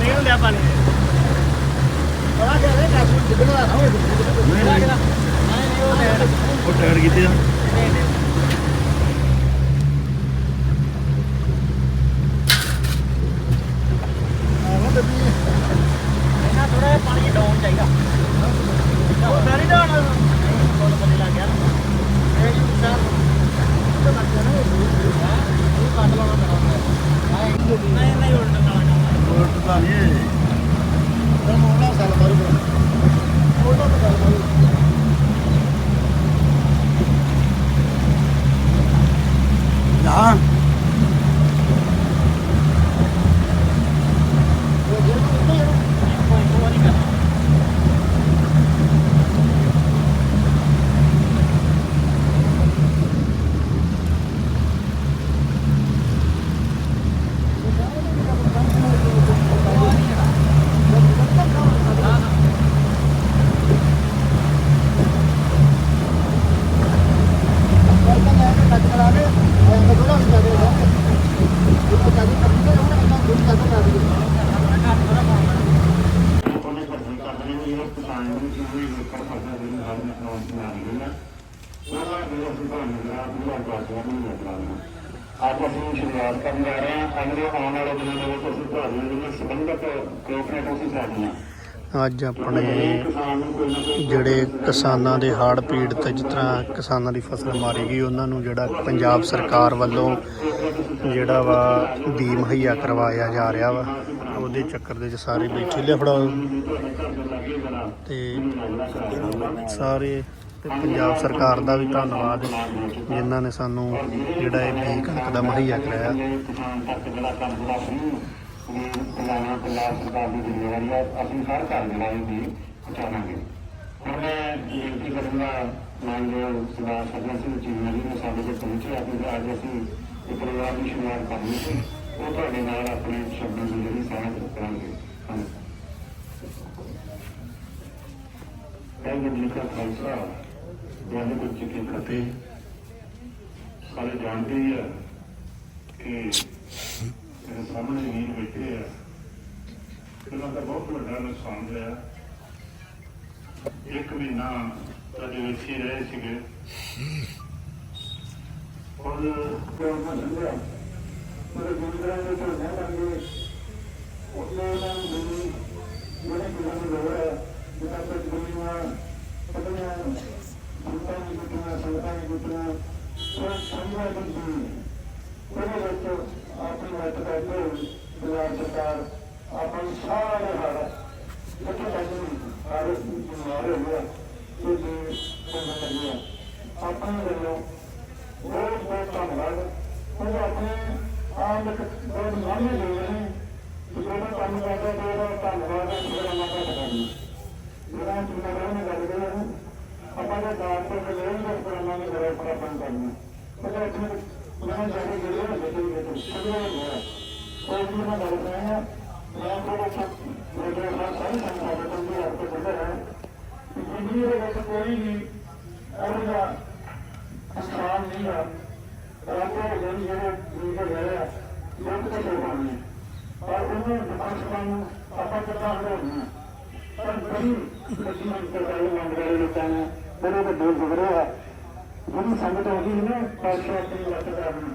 ਨਿਕਲ ਲਿਆ ਪਾਣੀ ਬੜਾ ਜਿੱਦਣਾ ਨਾ ਹੋਵੇ ਨਹੀਂ ਨਹੀਂ। ਉਹ ਉਹ ਟਾਇਰ ਕੀਤੇ ਆ। ਇਹਨਾਂ ਥੋੜਾ ਜਿਹਾ ਪਾਣੀ ਡਾਊਨ ਚਾਹੀਦਾ ਉਹ ਸਾਰੀ ਡਾਊਨ ਕੋਲ ਬੰਦੇ ਲੱਗ ਗਿਆ ਇਹ ਜੀ ਚਾਰ ਤਾਂ ਲੱਗ ਗਿਆ ਨਾ ਉਹ ਕੱਟ ਲਾਉਣਾ ਪੈਣਾ ਨਹੀਂ ਨਹੀਂ ਉਲਟਾ ਕਾਲਾ ਹੋਰ ਤਾਂ ਨਹੀਂ ਤਾਂ ਮੋੜਾ ਸਾਲ ਮਾਰੂ ਉਹਦਾ ਤਾਂ ਗੱਲ ਮਾਰੂ ਨਾ ਉਹ ਜਿਹੜਾ ਉੱਤੇ ਕੋਈ ਕੋਈ ਨਹੀਂ ਕਰਨਾ ਅੱਜ ਅਸੀਂ ਸ਼ੁਰੂਆਤ ਕਰਨ ਜਾ ਰਹੇ ਹਾਂ ਅਗਲੇ ਆਉਣ ਵਾਲੇ ਦਿਨਾਂ ਦੇ ਵਿੱਚ ਅਸੀਂ ਤੁਹਾਡੀਆਂ ਜਿਹੜੀਆਂ ਸੰਬੰਧਿਤ ਕੋਆਪਰੇਟਿਵ ਸੁਸਾਇਟੀਆਂ ਅੱਜ ਆਪਣੇ ਜਿਹੜੇ ਕਿਸਾਨਾਂ ਦੇ ਹੜ੍ਹ ਪੀੜਤ ਜਿਸ ਤਰ੍ਹਾਂ ਕਿਸਾਨਾਂ ਦੀ ਫਸਲ ਮਾਰੀ ਗਈ, ਉਹਨਾਂ ਨੂੰ ਜਿਹੜਾ ਪੰਜਾਬ ਸਰਕਾਰ ਵੱਲੋਂ ਜਿਹੜਾ ਵਾ ਬੀ ਮੁਹੱਈਆ ਕਰਵਾਇਆ ਜਾ ਰਿਹਾ ਵਾ, ਉਹਦੇ ਚੱਕਰ ਦੇ ਵਿੱਚ ਸਾਰੇ ਬੈਠੇ ਲਿਆ ਫੜਾਓ। ਤੇ ਸਾਰੇ ਤੇ ਪੰਜਾਬ ਸਰਕਾਰ ਦਾ ਵੀ ਧੰਨਵਾਦ, ਜਿਨ੍ਹਾਂ ਨੇ ਸਾਨੂੰ ਜਿਹੜਾ ਇਹ ਬੀ ਕਣਕ ਦਾ ਮੁਹੱਈਆ ਕਰਾਇਆ। ਕਿਸਾਨ ਪੰਜਾਬ ਪੰਜਾਬ ਸਰਕਾਰ ਦੀ ਜ਼ਿੰਮੇਵਾਰੀ ਹੈ ਅਸੀਂ ਹਰ ਘਰ ਜਿਹੜਾ ਇਹ ਪਹੁੰਚਾਵਾਂਗੇ। ਹੁਣ ਮੈਂ ਬੇਨਤੀ ਕਰੂੰਗਾ, ਮਾਨਯੋਗ ਸਰਦਾਰ ਸਤਿੰਦਰ ਸਿੰਘ ਜੀ ਨੇ ਸਾਡੇ ਕੋਲ ਪਹੁੰਚਿਆ ਕਿ ਅੱਜ ਅਸੀਂ ਇਹ ਪ੍ਰੋਗਰਾਮ ਦੀ ਸ਼ੁਰੂਆਤ ਕਰਨੀ ਸੀ, ਉਹ ਤੁਹਾਡੇ ਨਾਲ ਆਪਣੇ ਸ਼ਬਦਾਂ ਦੀ ਜਿਹੜੀ ਸਾਂਝ ਕਰਾਂਗੇ। ਵਾਹਿਗੁਰੂ ਜੀ ਕਾ ਖਾਲਸਾ, ਵਾਹਿਗੁਰੂ ਜੀ ਕੀ ਫਤਿਹ। ਸਾਰੇ ਜਾਣਦੇ ਹੀ ਆ ਕਿ ਮੇਰੇ ਸਾਹਮਣੇ ਵੀਰ ਬੈਠੇ ਆ। ਇਹਨਾਂ ਦਾ ਬਹੁਤ ਵੱਡਾ ਨੁਕਸਾਨ ਹੋਇਆ। ਇੱਕ ਮਹੀਨਾ ਤੁਹਾਡੇ ਵਿੱਚ ਹੀ ਰਹੇ ਸੀਗੇ। ਔਰ ਕਿਉਂ ਨਾ ਮੇਰੇ ਗੁਰਦੁਆਰਾ ਦੇ ਤੋਂ ਨਾ ਲੰਗੇ ਉਹਨੇ ਨਾਲ ਮੈਨੂੰ ਜਿਹੜੇ ਕਿਹਨਾਂ ਨੂੰ ਲੋੜ ਹੈ। ਜਿਹੜਾ ਦੁਨੀਆ ਪਤਾ ਨਹੀਂ ਸੰਤਾਂ ਦੀ ਗੁੱਟੀਆਂ ਸੰਤਾਂ ਦੀ ਗੁੱਟੀਆਂ ਉਹ ਸੰਭਾਲ ਬੰਦੀ ਉਹਦੇ ਵਿੱਚ ਆਪਣੀ ਮਦਦ ਕਰਦੇ ਹੋਏ ਪੰਜਾਬ ਸਰਕਾਰ, ਆਪਣੀ ਸਾਰੇ ਹਾਲ ਜਿੱਥੇ ਤੱਕ ਸਾਰੇ ਮਾਰੇ ਹੋਏ ਕਿ ਜੀ ਬੰਦ ਲੱਗਿਆ ਆਪਣੇ ਵੱਲੋਂ ਬਹੁਤ ਬਹੁਤ ਧੰਨਵਾਦ। ਉਹ ਆਪਣੇ ਆਮ ਬਹੁਤ ਨਾਮੇ ਦੇ ਰਹੇ ਜਿਹੜਾ ਕੰਮ ਕਰਦਾ, ਤੇ ਉਹਦਾ ਧੰਨਵਾਦ ਹੈ, ਜਿਹੜਾ ਮਾਤਾ ਕਰਨੀ ਜਿਹੜਾ ਤੁਸੀਂ ਨੇ ਗੱਲ ਕਰੀ ਹੈ ਆਪਾਂ ਦਾ ਦਾਤ ਤੇ ਲੈ ਕੇ ਪ੍ਰਮਾਣ ਨੂੰ ਬੜਾ ਕੰਮ ਕਰਨਾ ਉਹਦਾ ਉਹਨਾਂ ਜਿਹੜੇ ਜਿਹੜੇ ਉਹ ਵੀ ਮੈਂ ਗੱਲ ਕਰਾਂਗਾ ਮੈਂ ਥੋੜਾ ਸਾ ਮੇਰੇ ਨਾਲ ਸਾਰੇ ਸੰਸਾਰ ਦੇ ਤੋਂ ਆਪ ਤੋਂ ਬੜਾ ਹੈ ਦੇ ਵਿੱਚ ਕੋਈ ਵੀ ਅਰਗਾ ਅਸਥਾਨ ਨਹੀਂ ਹੈ ਰਾਜਾ ਜਿਹੜੀ ਜਿਹੜੇ ਜੀਵਨ ਹੈ ਲੋਕ ਤਾਂ ਸੋਚਾਂ ਨੇ ਪਰ ਉਹਨੂੰ ਵਿਕਾਸ ਨੂੰ ਆਪਾਂ ਕਿੱਦਾਂ ਹਟਾਉਣਾ ਪਰ ਬੜੀ ਬੱਚੀ ਨੂੰ ਸਰਕਾਰੀ ਮੰਗ ਰਹੇ ਲੋਕਾਂ ਨੇ ਬੜੇ ਵੱਡੇ ਗੁਜ਼ਰੇ ਆ ਜਿਹੜੀ ਸੰਗਤ ਆਉਂਦੀ ਹੈ ਨਾ ਪਾਸ਼ਾ ਆਪਣੀ ਲੱਤ ਕਰਨਾ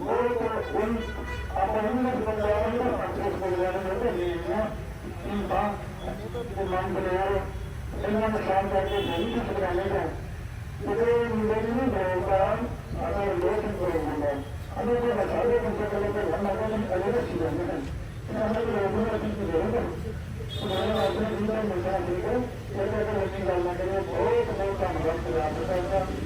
ਉਹ ਤਾਂ ਉਹ ਆਪਾਂ ਨੂੰ ਨਾ ਬੰਦਾ ਨਾ ਪਾਸ਼ਾ ਬੰਦਾ ਨਾ ਉਹ ਨਹੀਂ ਨਾ ਇਹ ਤਾਂ ਉਹ ਮੰਗ ਬਣਿਆ ਇਹਨਾਂ ਨੂੰ ਸ਼ਾਮ ਕਰਕੇ ਨਹੀਂ ਕੁਝ ਕਰਾਣੇ ਦਾ ਉਹਦੇ ਮੁੰਡੇ ਨੂੰ ਬੋਲਦਾ ਅਗਰ ਲੋਕ ਨੂੰ ਬੋਲਦਾ। ਅਗਰ ਉਹ ਸਾਰੇ ਬੰਦੇ ਕੋਲ ਤੇ ਵੰਨਾ ਕੋਲ ਅਗਰ ਸੀ ਜਾਂਦੇ ਨੇ ਇਹਨਾਂ ਨੂੰ ਲੋਕਾਂ ਨੂੰ ਕੀ ਕਰੇਗਾ ਉਹਨਾਂ ਆਪਣੇ ਜੀਵਨ ਨੂੰ ਮਿਲਦਾ ਹੈ ਕਿ ਇਹ ਤਾਂ ਕੋਈ ਗੱਲ ਨਾ ਕਰੇ ਬਹੁਤ ਬਹੁਤ ਧੰਨਵਾਦ ਪੰਜਾਬ ਸਰਕਾਰ ਦਾ ਸਾਰੇ ਵਿਚਾਰਾ ਉਸ ਦਾ ਜੋ ਸਮਾਗਮ ਨੇ ਕਰਿਆ ਤਾਂ ਉਹ ਸਮਾਗਮ ਬਹੁਤ ਬਹੁਤ ਸੰਗਤ ਨੇ ਜੋ ਦੁਨੀਆ ਕਰ ਰਹੇ ਹਨ ਪਰ ਹੁਣ ਕਾਨੂੰਨ ਦਾ ਕਸਰ ਬਹੁਤ ਹੋ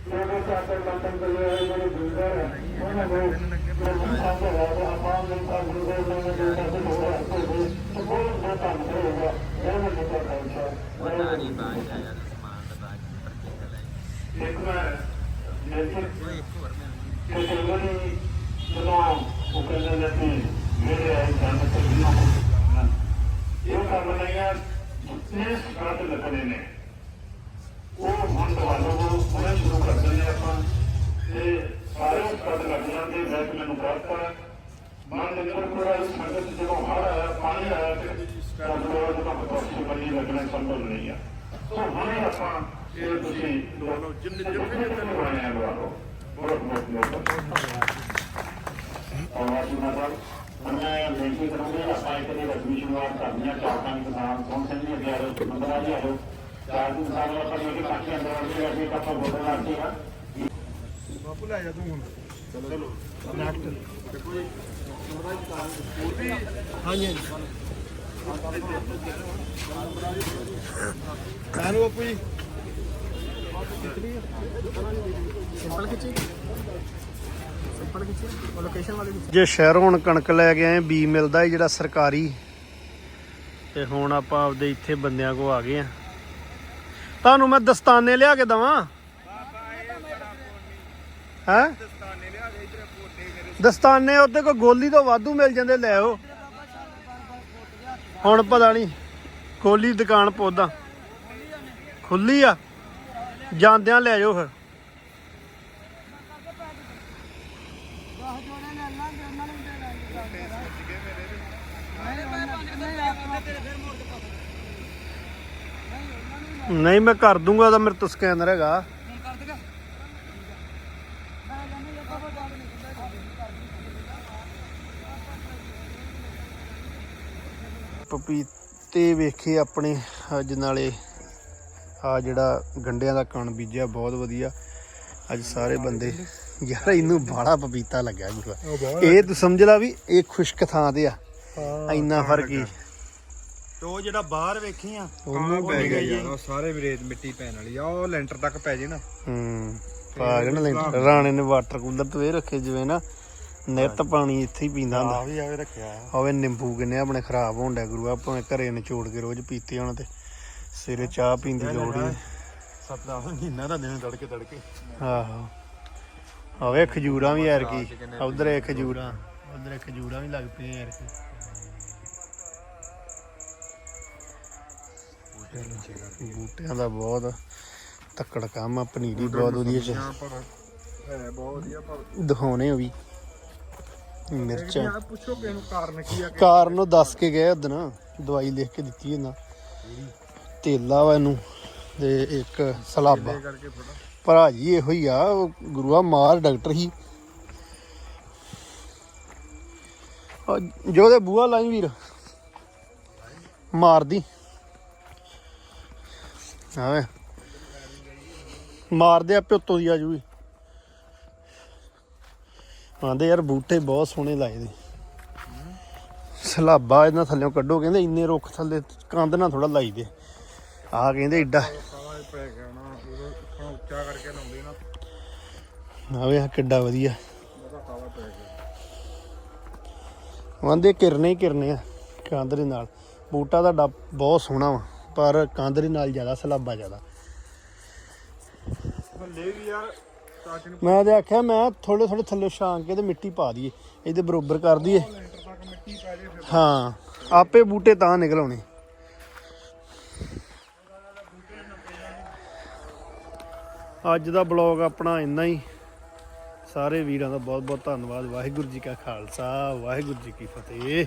ਹੁਣ ਉਹਨਾਂ ਦਾ ਲੋਕ ਹੋ ਇਹ ਕਾਨੂੰਨ ਉਹਨਾਂ ਦੇ ਦੁਨੀਆ ਦਾ ਨਹੀਂ ਸਾਡੇ ਕੋਲ ਹੋ ਰਿਹਾ ਛੋਟੇ ਜਿਹੇ ਜਿੰਦਗੀ ਦੇ ਦੇ ਕਰਕੇ ਚਲੇ ਆਏ ਉਹ ਆਹੀ ਕਰ ਸਕਦੇ ਸੀ ਉਹਦੇ ਦੇ ਨਾਲ ਉਹਨਾਂ ਆਪਾਂ ਨੂੰ। ਚਲਾ ਰਹੇ ਨੇ ਉਹ ਉਹ ਇੱਕ ਤੱਕ ਜਿਹੜੇ ਚਾਦਰ ਬੰਦਨ ਦੇ ਜਿਹੜੇ ਜਿੰਦਰ ਉਹਨਾਂ ਨੂੰ ਜਿਹੜੇ ਸਾਹਮਣੇ ਰਹਿ ਆਪਾਂ ਦੇ ਤਾਂ ਗੁਰੂ ਦੇ ਨਾਮ ਦੇ ਨਾਲ ਹੋ ਰਿਹਾ ਹੈ ਤੇ ਧੰਨਵਾਦ ਤਾਂ ਆ ਉਹ ਤੇ ਹੋ ਹੈ ਲੱਗਣੇ ਉਹ ਹੁਣ ਤੁਹਾਨੂੰ ਹੁਣੇ ਸ਼ੁਰੂ ਕਰ ਦਿੰਦੇ ਆਪਾਂ। ਤੇ ਸਾਰੇ ਸਕਾਤ ਲੱਗ ਜਾਂਦੇ ਮੈਂ ਪ੍ਰਾਪਤ ਹੈ ਮਨ ਦੇ ਅੰਦਰ ਕੋੜਾ ਇਸ ਸੰਗਤ ਜਦੋਂ ਹੜ ਆਇਆ ਪਾਣੀ ਆਇਆ ਤੇ ਸਾਨੂੰ ਜਦੋਂ ਬਤੌਰ ਬਣੀ ਲੱਗਣਾ ਸੰਭਵ ਨਹੀਂ ਆ। ਸੋ ਹੁਣੇ ਆਪਾਂ ਇਹ ਤੁਸੀਂ ਦੋਨੋਂ ਜਿੰਨੇ ਜਿੰਨੇ ਤੈਨੂੰ ਬਣਾਇਆ ਲਵਾਓ ਬਹੁਤ ਬਹੁਤ ਬਹੁਤ ਔਰ ਮਾਤਾ ਮੈਂ ਬੇਨਤੀ ਕਰੂੰਗਾ ਆਪਾਂ ਇੱਕ ਦੇ ਰਸਮੀ ਸ਼ੁਰੂਆਤ ਕਰਨੀ ਹੈ ਚਾਰ ਪੰਜ ਕਿਸਾਨ ਕੌਣ ਸਿੰਘ ਜੀ ਅੱਗੇ ਆਓ ਮੰਦਰਾ ਜੀ ਆਓ ਬਾਪੂ ਲੈ ਜਾ ਤੂੰ ਹੁਣ ਹਾਂਜੀ ਕਾਨੂੰ ਬਾਪੂ ਜੀ ਸਿੰਪਲ ਖਿੱਚੀ ਸਿੰਪਲ ਖਿੱਚੀ ਉਹ ਲੋਕੇਸ਼ਨ ਵਾਲੀ ਜੇ ਸ਼ਹਿਰੋਂ ਹੁਣ ਕਣਕ ਲੈ ਕੇ ਆਏ ਬੀ ਮਿਲਦਾ ਜਿਹੜਾ ਸਰਕਾਰੀ। ਤੇ ਹੁਣ ਆਪਾਂ ਆਪਦੇ ਇੱਥੇ ਬੰਦਿਆਂ ਕੋ ਆ ਗਏ ਆ। ਤੁਹਾਨੂੰ ਮੈਂ ਦਸਤਾਨੇ ਲਿਆ ਕੇ ਦਵਾਂ। ਹੈ? ਦਸਤਾਨੇ ਉੱਤੇ ਕੋਈ ਗੋਲੀ ਤੋਂ ਵਾਧੂ ਮਿਲ ਜਾਂਦੇ, ਲੈ ਆਓ। ਹੁਣ ਪਤਾ ਨਹੀਂ, ਖੋਲੀ ਦੁਕਾਨ ਪੌਦਾ। ਖੁੱਲੀ ਆ। ਜਾਂਦਿਆਂ ਲੈ ਜਾਓ ਫਿਰ। ਨਹੀਂ ਮੈਂ ਕਰ ਦੂੰਗਾ ਉਹਦਾ ਮੇਰੇ ਤੋਂ ਸਕੈਨਰ ਹੈਗਾ। ਪਪੀਤੇ ਵੇਖੇ ਆਪਣੇ ਅੱਜ ਨਾਲੇ ਆ ਜਿਹੜਾ ਗੰਡਿਆਂ ਦਾ ਕਣ ਬੀਜਿਆ ਬਹੁਤ ਵਧੀਆ। ਅੱਜ ਸਾਰੇ ਬੰਦੇ ਯਾਰ ਇਹਨੂੰ ਬਾੜਾ ਪਪੀਤਾ ਲੱਗਿਆ ਗੁਰੂਆ ਇਹ ਤੂੰ ਸਮਝ ਲਾ ਵੀ ਇਹ ਖੁਸ਼ਕ ਥਾਂ ਤੇ ਆ। ਇੰਨਾ ਫ਼ਰਕ ਹੀ। ਤੇ ਉਹ ਜਿਹੜਾ ਬਾਹਰ ਵੇਖੀ ਆ ਉਹਨੂੰ ਪੈ ਗਿਆ ਯਾਰ ਉਹ ਸਾਰੇ ਵੀ ਰੇਤ ਮਿੱਟੀ ਪੈਣ ਵਾਲੀ ਆ ਉਹ ਲੈਂਟਰ ਤੱਕ ਪੈ ਜੇ ਨਾ। ਹੂੰ ਪਾ ਨਾ ਲੈਂਟਰ। ਰਾਣੇ ਨੇ ਵਾਟਰ ਕੂਲਰ ਤੋਂ ਇਹ ਰੱਖੇ ਜਿਵੇਂ ਨਾ ਨਿੱਤ ਪਾਣੀ ਇੱਥੇ ਹੀ ਪੀਂਦਾ ਹੁੰਦਾ। ਆ ਵੀ ਆਵੇ ਰੱਖਿਆ ਹੋਵੇ ਨਿੰਬੂ ਕਿੰਨੇ ਆਪਣੇ ਖਰਾਬ ਹੋਣ ਡਿਆ ਗੁਰੂਆ ਭਾਵੇਂ ਘਰੇ ਨਿਚੋੜ ਕੇ ਰੋਜ਼ ਪੀਤੇ ਹੋਣ ਤੇ। ਸਵੇਰੇ ਚਾਹ ਪੀਣ ਦੀ ਲੋੜ ਹੀ। ਸੱਤ ਦਾ ਮਹੀਨਾ ਦਾ ਦਿਨ ਤੜਕੇ ਤੜਕੇ। ਆਹੋ। ਹੋਵੇ ਖਜੂਰਾਂ ਵੀ ਯਾਰ ਕੀ ਉਧਰ ਖਜੂਰਾਂ। ਉਧਰ ਖਜੂਰਾਂ ਵੀ ਲੱਗ ਪਈਆਂ ਯਾਰ ਕੀ ਬੂਟਿਆਂ ਦਾ ਬਹੁਤ ਤੱਕੜ ਕੰਮ ਆ ਪਨੀਰੀ ਬਹੁਤ ਵਧੀਆ ਚ। ਹੈ ਬਹੁਤ ਵਧੀਆ ਪਰ ਦਿਖਾਉਣੇ ਉਹ ਵੀ ਮਿਰਚਾਂ। ਯਾਰ ਪੁੱਛੋ ਕਿ ਇਹਨੂੰ ਕਾਰਨ ਕੀ ਆ ਕਿ ਕਾਰਨ ਉਹ ਦੱਸ ਕੇ ਗਏ ਉਦਣ ਦਵਾਈ ਲਿਖ ਕੇ ਦਿੱਤੀ ਇਹਨਾਂ। ਤੇਲਾ ਵਾ ਇਹਨੂੰ ਤੇ ਇੱਕ ਸਲਾਬਾ। ਭਰਾ ਜੀ ਇਹੋ ਹੀ ਆ ਗੁਰੂਆ ਮਾਰ ਡਾਕਟਰ ਹੀ। ਜੋ ਦੇ ਬੂਆ ਲਾਈ ਵੀਰ ਮਾਰਦੀ। ਆਵੇ। ਮਾਰਦੇ ਆ ਉੱਤੋਂ ਦੀ ਆ ਜੂਗੀ ਆਂਦੇ ਯਾਰ ਬੂਟੇ ਬਹੁਤ ਸੋਹਣੇ ਲਾਏ ਦੇ ਸਲਾਬਾ ਇਹਨਾਂ ਥੱਲੇੋਂ ਕੱਢੋ, ਕਹਿੰਦੇ ਇੰਨੇ ਰੁੱਖ ਥੱਲੇ ਕੰਧ ਨਾਲ ਥੋੜਾ ਲਾਈ ਦੇ। ਆ ਕਹਿੰਦੇ ਏਡਾ। ਉੱਚਾ ਕਰਕੇ ਲਾਉਂਦੇ ਨਾ ਆਵੇ ਆ ਕਿੱਡਾ ਵਧੀਆ। ਉਹਦਾ ਆਂਦੇ ਕਿਰਨੇ ਹੀ ਕਿਰਨੇ ਆ ਕੰਧ ਦੇ ਨਾਲ। ਬੂਟਾ ਤੁਹਾਡਾ ਬਹੁਤ ਸੋਹਣਾ ਵਾ। ਪਰ ਦੇ ਨਾਲ ਜ਼ਿਆਦਾ ਸਲਾਬਾ ਜ਼ਿਆਦਾ। ਹੱਲੇ ਵੀ ਯਾਰ ਚਾਚ ਨੂੰ ਮੈਂ ਤੇ ਆਖਿਆ ਮੈਂ ਥੋੜੇ ਥੋੜੇ ਥੱਲੇ ਛਾਂਕ ਕੇ ਤੇ ਮਿੱਟੀ ਪਾ ਦਈਏ। ਇਹਦੇ ਬਰੋਬਰ ਕਰ ਦਈਏ। ਲੈਂਟਰ ਤੱਕ ਮਿੱਟੀ ਪੈ ਜੇ ਫਿਰ। ਹਾਂ ਆਪੇ ਬੂਟੇ ਤਾਂ ਨਿਕਲ ਆਉਣੇ। ਅੱਜ ਦਾ ਬਲੌਗ ਆਪਣਾ ਇੰਨਾ ਹੀ। ਸਾਰੇ ਵੀਰਾਂ ਦਾ ਬਹੁਤ ਬਹੁਤ ਧੰਨਵਾਦ। ਵਾਹਿਗੁਰੂ ਜੀ ਕਾ ਖਾਲਸਾ ਵਾਹਿਗੁਰੂ ਜੀ ਕੀ ਫਤਿਹ।